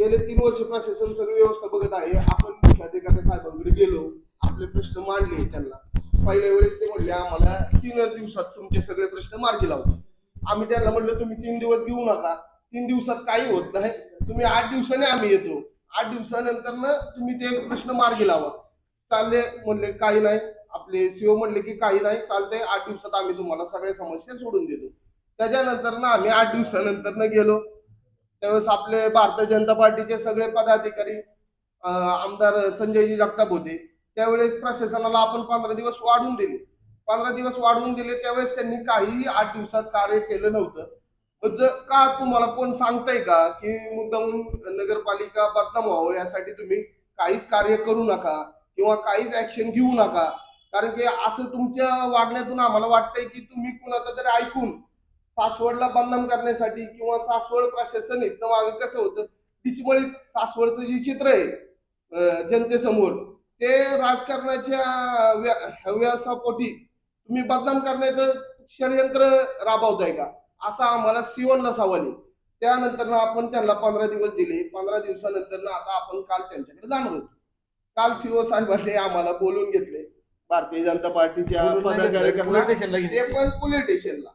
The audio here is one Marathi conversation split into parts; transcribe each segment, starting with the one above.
गेले तीन वर्ष प्रशासन सगळी व्यवस्था बघत आहे. आपण मुख्याधिकारी साहेबांकडे गेलो. आपले प्रश्न मांडले त्यांना. पहिल्या वेळेस ते म्हणले आम्हाला तीनच दिवसात तुमचे सगळे प्रश्न मार्गी लावले आम्ही त्यांना म्हणलं तुम्ही तीन दिवस घेऊ नका. तीन दिवसात काही होत नाही. तुम्ही आठ दिवसाने आम्ही येतो. आठ दिवसानंतर ना तुम्ही ते प्रश्न मार्गी लावा. चालले म्हणले काही नाही. आपले सीओ म्हणले की काही नाही. चालतंय. आठ दिवसात आम्ही तुम्हाला सगळ्या समस्या सोडून देतो. त्याच्यानंतर ना आम्ही आठ दिवसानंतर गेलो. त्यावेळेस आपले भारतीय जनता पार्टीचे सगळे पदाधिकारी आमदार संजयजी जगताप होते. त्यावेळेस प्रशासनाला आपण पंधरा दिवस वाढवून दिले. पंधरा दिवस वाढवून दिले त्यावेळेस त्यांनी काहीही आठ दिवसात कार्य केलं नव्हतं. का तुम्हाला कोण सांगताय का की मुद्दामून नगरपालिका बदनाम व्हावं यासाठी तुम्ही काहीच कार्य करू नका किंवा काहीच ऍक्शन घेऊ नका? कारण की असं तुमच्या वागण्यातून आम्हाला वाटतंय की तुम्ही कुणाचं तरी ऐकून सासवडला बदनाम करण्यासाठी किंवा सासवड प्रशासन इथं मागं कसं होतं? तिचमळी सासवडचं जे चित्र आहे जनतेसमोर ते राजकारणाच्या व्या- हव्यासापोटी तुम्ही बदनाम करण्याचं षडयंत्र राबवताय का? असा आम्हाला सवाल आहे. त्यानंतर ना आपण त्यांना पंधरा दिवस दिले. पंधरा दिवसानंतर ना आता आपण काल त्यांच्याकडे जाणार होतो. काल सीओ साहेबांनी आम्हाला बोलून घेतले. भारतीय जनता पार्टीच्या पदाधिकाऱ्यांना. ते. पण पोलीस स्टेशनला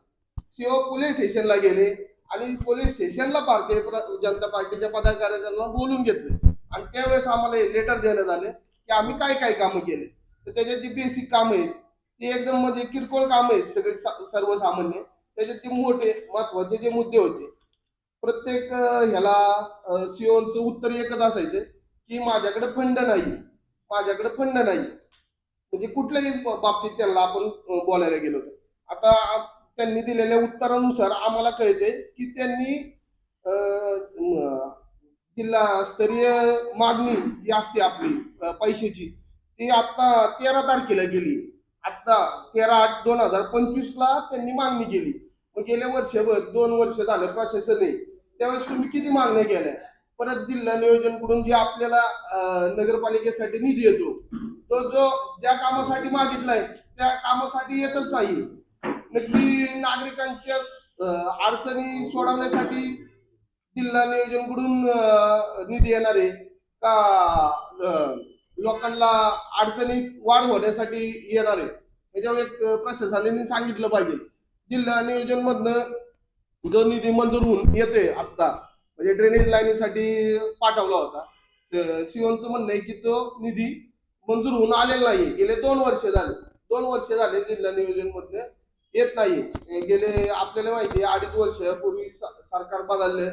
सीओ पोलीस स्टेशनला गेले आणि पोलीस स्टेशनला भारतीय जनता पार्टीच्या पदाधिकाऱ्यांना बोलून घेतले. आणि त्यावेळेस आम्हाला लेटर देण्यात आले की आम्ही काय काय कामं केले. तर त्याच्यात जी बेसिक कामं आहेत ती एकदम म्हणजे किरकोळ कामं आहेत सगळे सर्वसामान्य. त्याच्यात ते मोठे महत्त्वाचे जे मुद्दे होते प्रत्येक ह्याला सीओचं उत्तर एकच असायचं की माझ्याकडे फंड नाही. माझ्याकडे फंड नाही. म्हणजे कुठल्याही बाबतीत त्यांना आपण बोलायला गेलो होतो आता त्यांनी दिलेल्या उत्तरानुसार आम्हाला कळते की त्यांनी अं, म, जिल्हास्तरीय मागणी जी असते आपली पैशाची ती आता तेरा तारखेला गेली. आता तेरा आठ दोन हजार पंचवीस ला त्यांनी मागणी केली. मग गेले वर्षभर दोन वर्ष झालं प्रशासने त्यावेळेस तुम्ही किती मागण्या केल्या? परत जिल्हा नियोजनकडून जे आपल्याला नगरपालिकेसाठी निधी येतो तो जो ज्या कामासाठी मागितलाय त्या कामासाठी येतच नाही नक्की नागरिकांच्या अडचणी सोडवण्यासाठी जिल्हा नियोजनकडून कडून निधी येणार आहे. का लोकांना अडचणीत वाढ होण्यासाठी येणार आहे. त्याच्यावर एक प्रशासनाने सांगितलं पाहिजे. जिल्हा नियोजन मधनं जो निधी मंजूर होऊन येतोय आता म्हणजे ड्रेनेज लाईनीसाठी पाठवला होता. सीओनचं म्हणणं आहे की तो निधी मंजूर होऊन आलेला नाही गेले दोन वर्ष झाले. दोन वर्ष झाले जिल्हा नियोजन मधले येत नाही. गेले आपल्याला माहिती आहे अडीच वर्ष पूर्वी सरकार बदलले.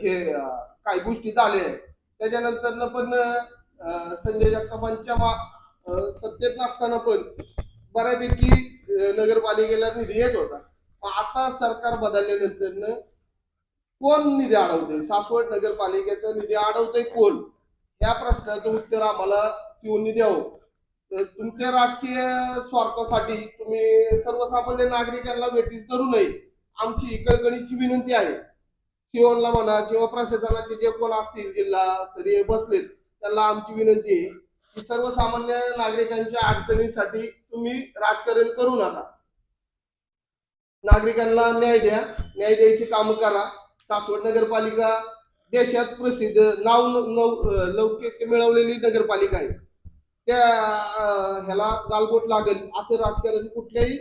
हे काही गोष्टी झाल्या. त्याच्यानंतर पण संजय जगतापांच्या सत्तेत नसताना पण बऱ्यापैकी नगरपालिकेला निधी येत होता. पण आता सरकार बदलल्यानंतर कोण निधी अडवतोय? सासवड नगरपालिकेचा निधी अडवतोय कोण? या प्रश्नाचं उत्तर आम्हाला शिवून द्यावं. तुमच्या राजकीय स्वार्थासाठी तुम्ही सर्वसामान्य नागरिकांना वेठीस धरू नये. आमची ही कळकळीची विनंती आहे. शिवनला म्हणा किंवा प्रशासनाचे जे कोण असतील जिल्हा स्तरीय बसलेत त्यांना आमची विनंती आहे की सर्वसामान्य नागरिकांच्या अडचणीसाठी तुम्ही राजकारण करू नका. नागरिकांना न्याय द्या. न्याय द्यायची कामं करा. सासवड नगरपालिका देशात प्रसिद्ध नाव लौकिक मिळवलेली नगरपालिका आहे. त्या ह्याला गालबोट लागेल. असं राजकारण कुठल्याही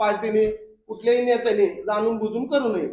पार्टीने कुठल्याही नेत्याने जाणून बुजून करू नये.